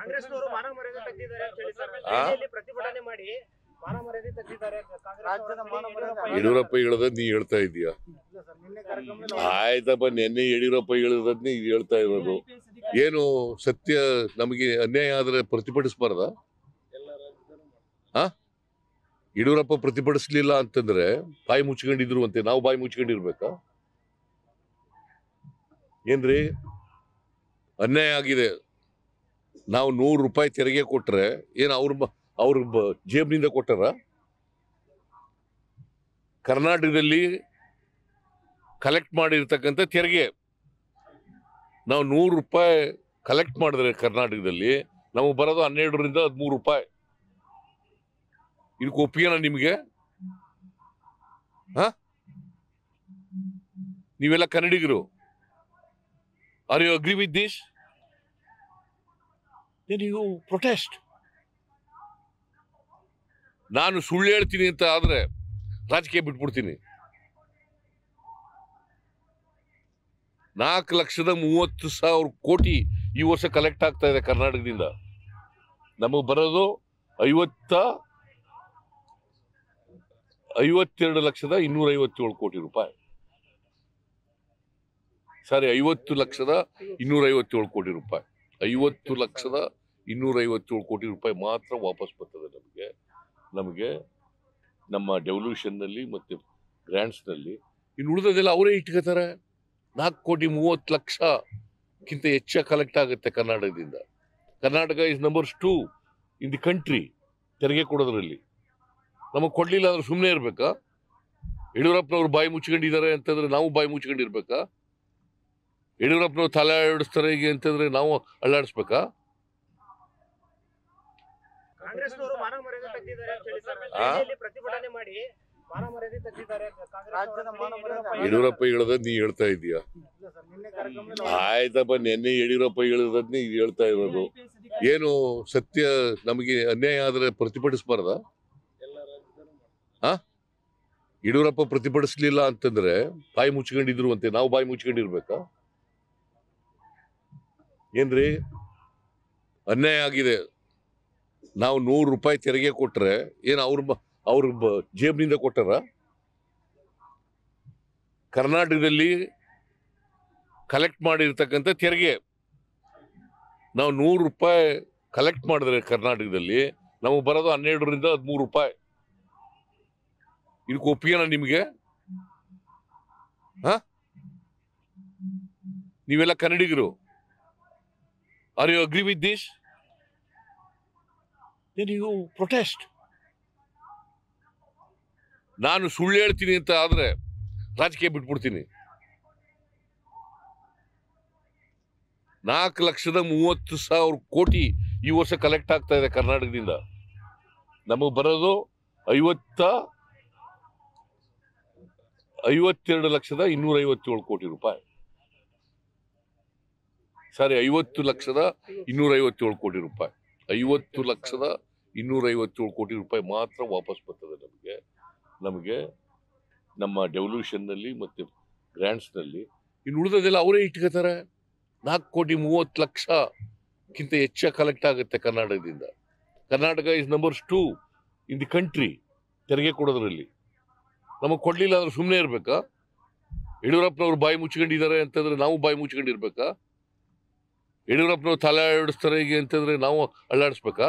ಕಾಂಗ್ರೆಸ್ನವರು ಮಾನ ಮರ್ಯಾದೆ ತೆಗೆದಿದ್ದಾರೆ ಅಂತ ಹೇಳಿ ಸರ್ ಆ? ಪ್ರತಿಭಟನೆ ಮಾಡಿ ಮಾನ ಮರ್ಯಾದೆ ತೆಗೆದಿದ್ದಾರೆ ಕಾಂಗ್ರೆಸ್ ರಾಜ್ಯದ ಮಾನ ಮರ್ಯಾದೆ ಯಡಿಯೂರಪ್ಪ ಹೇಳದ ನೀ ಹೇಳ್ತಾ ಇದೀಯ? ಇಲ್ಲ ಸರ್ ನಿನ್ನೆ ಕಾರ್ಯಕ್ರಮದಲ್ಲಿ ಆಯ್ತಪ್ಪ ನಿನ್ನೆ ಯಡಿಯೂರಪ್ಪ ಹೇಳದ್ ನೀ ಹೇಳ್ತಾ ಇರೋದು. ಏನು ಸತ್ಯ ನಮಗೆ ಅನ್ಯಾಯ ಆದ್ರೆ ಪ್ರತಿಭಟಿಸಬಾರ್ದ? ಯಡಿಯೂರಪ್ಪ ಪ್ರತಿಭಟಿಸ್ಲಿಲ್ಲ ಅಂತಂದ್ರೆ ಬಾಯಿ ಮುಚ್ಕೊಂಡಿದ್ರು ಅಂತೆ ನಾವು ಬಾಯಿ ಮುಚ್ಕೊಂಡಿರ್ಬೇಕಾ? ಏನ್ರಿ? ಅನ್ಯಾಯ ಆಗಿದೆ. ನಾವು ನೂರು ರೂಪಾಯಿ ತೆರಿಗೆ ಕೊಟ್ಟರೆ ಏನು ಅವ್ರ ಅವ್ರ ಜೇಬಿನಿಂದ ಜೇಬ್ನಿಂದ ಕೊಟ್ಟಾರ? ಕರ್ನಾಟಕದಲ್ಲಿ ಕಲೆಕ್ಟ್ ಮಾಡಿರ್ತಕ್ಕಂಥ ತೆರಿಗೆ. ನಾವು ನೂರು ರೂಪಾಯಿ ಕಲೆಕ್ಟ್ ಮಾಡಿದ್ರೆ ಕರ್ನಾಟಕದಲ್ಲಿ, ನಮಗೆ ಬರೋದು ಹನ್ನೆರಡರಿಂದ ಹದಿಮೂರು ರೂಪಾಯಿ. ಇದಕ್ಕೆ ಒಪ್ಪಿಗೆನ ನಿಮಗೆ? ಹಾ? ನೀವೆಲ್ಲ ಕನ್ನಡಿಗರು. Are you agree with this then you protest ನಾನು ಸುಳ್ಳು ಹೇಳ್ತೀನಿ ಅಂತ ಆದರೆ ರಾಜಕೀಯ ಬಿಟ್ಬಿಡ್ತೀನಿ. ನಾಲ್ಕು ಲಕ್ಷದ ಮೂವತ್ತು ಸಾವಿರ ಕೋಟಿ ಈ ವರ್ಷ ಕಲೆಕ್ಟ್ ಆಗ್ತಾ ಇದೆ ಕರ್ನಾಟಕದಿಂದ. ನಮಗೆ ಬರೋದು ಐವತ್ತ, ಐವತ್ತೆರಡು ಲಕ್ಷದ ಇನ್ನೂರ ಐವತ್ತೇಳು ಕೋಟಿ ರೂಪಾಯಿ. ಸಾರಿ ಐವತ್ತು ಲಕ್ಷದ ಇನ್ನೂರ ಐವತ್ತೇಳು ಕೋಟಿ ರೂಪಾಯಿ. ಐವತ್ತು ಲಕ್ಷದ ಇನ್ನೂರ ಐವತ್ತೇಳು ಕೋಟಿ ರೂಪಾಯಿ ಮಾತ್ರ ವಾಪಸ್ ಬರ್ತದೆ ನಮಗೆ. ನಮಗೆ ನಮ್ಮ ಡೆವಲ್ಯೂಷನ್ನಲ್ಲಿ ಮತ್ತು ಗ್ರ್ಯಾಂಡ್ಸ್ನಲ್ಲಿ ಇನ್ನು ಉಳಿದದೆಲ್ಲ ಅವರೇ ಇಟ್ಕೋತಾರೆ. ನಾಲ್ಕು ಕೋಟಿ ಮೂವತ್ತು ಲಕ್ಷಕ್ಕಿಂತ ಹೆಚ್ಚು ಕಲೆಕ್ಟ್ ಆಗುತ್ತೆ ಕರ್ನಾಟಕದಿಂದ. Karnataka is numbers two in the country ತೆರಿಗೆ ಕೊಡೋದ್ರಲ್ಲಿ. ನಮಗೆ ಕೊಡಲಿಲ್ಲ ಅಂದ್ರೆ ಸುಮ್ಮನೆ ಇರಬೇಕಾ? ಯಡಿಯೂರಪ್ಪನವ್ರು ಬಾಯಿ ಮುಚ್ಕೊಂಡಿದ್ದಾರೆ ಅಂತಂದ್ರೆ ನಾವು ಬಾಯಿ ಮುಚ್ಕೊಂಡಿರ್ಬೇಕಾ? ಯಡಿಯೂರಪ್ಪನವ್ರು ತಲೆ ಆಡಿಸ್ತಾರೆ ಹೀಗೆ ಅಂತಂದ್ರೆ ನಾವು ಅಳ್ಳಾಡಿಸ್ಬೇಕಾ ಕಾಂಗ್ರೆಸ್ನವರು ಮಾನ ಮರ್ಯಾದೆ ತೆಗೆದಿದ್ದಾರೆ ಅಂತ ಹೇಳಿ ಸರ್ ಆ? ದೆಹಲಿಯಲ್ಲಿ ಪ್ರತಿಭಟನೆ ಮಾಡಿ ಮಾನ ಮರ್ಯಾದೆ ತೆಗೆದಿದ್ದಾರೆ ರಾಜ್ಯದ ಮಾನ ಮರ್ಯಾದೆ ಯಡಿಯೂರಪ್ಪ ಹೇಳದ್ ನೀ ಹೇಳ್ತಾ ಇದೀಯ ಆಯ್ತಪ್ಪ ನಿನ್ನೆ ಯಡಿಯೂರಪ್ಪ ಹೇಳದ್ ನೀ ಹೇಳ್ತಾ ಇರೋದು. ಏನು ಸತ್ಯ ನಮಗೆ ಅನ್ಯಾಯ ಆದ್ರೆ ಪ್ರತಿಭಟಿಸಬಾರ್ದ? ಯಡಿಯೂರಪ್ಪ ಪ್ರತಿಭಟಿಸ್ಲಿಲ್ಲ ಅಂತಂದ್ರೆ ಬಾಯಿ ಮುಚ್ಕೊಂಡಿದ್ರು ಅಂತೆ ನಾವು ಬಾಯಿ ಮುಚ್ಕೊಂಡಿರ್ಬೇಕಾ? ಏನ್ರಿ? ಅನ್ಯಾಯ ಆಗಿದೆ. ನಾವು ನೂರು ರೂಪಾಯಿ ತೆರಿಗೆ ಕೊಟ್ಟರೆ ಏನು ಅವ್ರ ಅವ್ರ ಜೇಬಿನಿಂದ ಕೊಟ್ಟಾರ? ಕರ್ನಾಟಕದಲ್ಲಿ ಕಲೆಕ್ಟ್ ಮಾಡಿರ್ತಕ್ಕಂಥ ತೆರಿಗೆ. ನಾವು ನೂರು ರೂಪಾಯಿ ಕಲೆಕ್ಟ್ ಮಾಡಿದ್ರೆ ಕರ್ನಾಟಕದಲ್ಲಿ ನಮಗೆ ಬರೋದು ಹನ್ನೆರಡರಿಂದ ಹದಿಮೂರು ರೂಪಾಯಿ. ಇದಕ್ಕೆ ಒಪ್ಪಿಗೆನ ನಿಮಗೆ? ಹಾಂ? ನೀವೆಲ್ಲ ಕನ್ನಡಿಗರು. Are you agree with this you protest ನಾನು ಸುಳ್ಳು ಹೇಳ್ತೀನಿ ಅಂತ ಆದರೆ ರಾಜಕೀಯ ಬಿಟ್ಬಿಡ್ತೀನಿ. ನಾಲ್ಕು ಲಕ್ಷದ ಮೂವತ್ತು ಸಾವಿರ ಕೋಟಿ ಈ ವರ್ಷ ಕಲೆಕ್ಟ್ ಆಗ್ತಾ ಇದೆ ಕರ್ನಾಟಕದಿಂದ. ನಮಗೆ ಬರೋದು ಐವತ್ತ, ಐವತ್ತೆರಡು ಲಕ್ಷದ ಇನ್ನೂರ ಐವತ್ತೇಳು ಕೋಟಿ ರೂಪಾಯಿ. ಸಾರಿ ಐವತ್ತು ಲಕ್ಷದ ಇನ್ನೂರ ಐವತ್ತೇಳು ಕೋಟಿ ರೂಪಾಯಿ. ಐವತ್ತು ಲಕ್ಷದ ಇನ್ನೂರ ಐವತ್ತೇಳು ಕೋಟಿ ರೂಪಾಯಿ ಮಾತ್ರ ವಾಪಸ್ ಬರ್ತದೆ ನಮಗೆ. ನಮಗೆ ನಮ್ಮ ಡೆವಲ್ಯೂಷನ್ನಲ್ಲಿ ಮತ್ತು ಗ್ರ್ಯಾಂಡ್ಸ್ನಲ್ಲಿ ಇನ್ನು ಉಳಿದದೆಲ್ಲ ಅವರೇ ಇಟ್ಕೋತಾರೆ. ನಾಲ್ಕು ಕೋಟಿ ಮೂವತ್ತು ಲಕ್ಷಕ್ಕಿಂತ ಹೆಚ್ಚು ಕಲೆಕ್ಟ್ ಆಗುತ್ತೆ ಕರ್ನಾಟಕದಿಂದ. Karnataka is numbers two in the country ತೆರಿಗೆ ಕೊಡೋದ್ರಲ್ಲಿ. ನಮಗೆ ಕೊಡಲಿಲ್ಲ ಅಂದ್ರೆ ಸುಮ್ಮನೆ ಇರಬೇಕಾ? ಯಡಿಯೂರಪ್ಪನವ್ರು ಬಾಯಿ ಮುಚ್ಕೊಂಡಿದ್ದಾರೆ ಅಂತಂದ್ರೆ ನಾವು ಬಾಯಿ ಮುಚ್ಕೊಂಡಿರ್ಬೇಕಾ? ಯಡಿಯೂರಪ್ಪನವ್ರು ತಲೆ ಆಡಿಸ್ತಾರೆ ಹೀಗೆ ಅಂತಂದ್ರೆ ನಾವು ಅಳ್ಳಾಡಿಸ್ಬೇಕಾ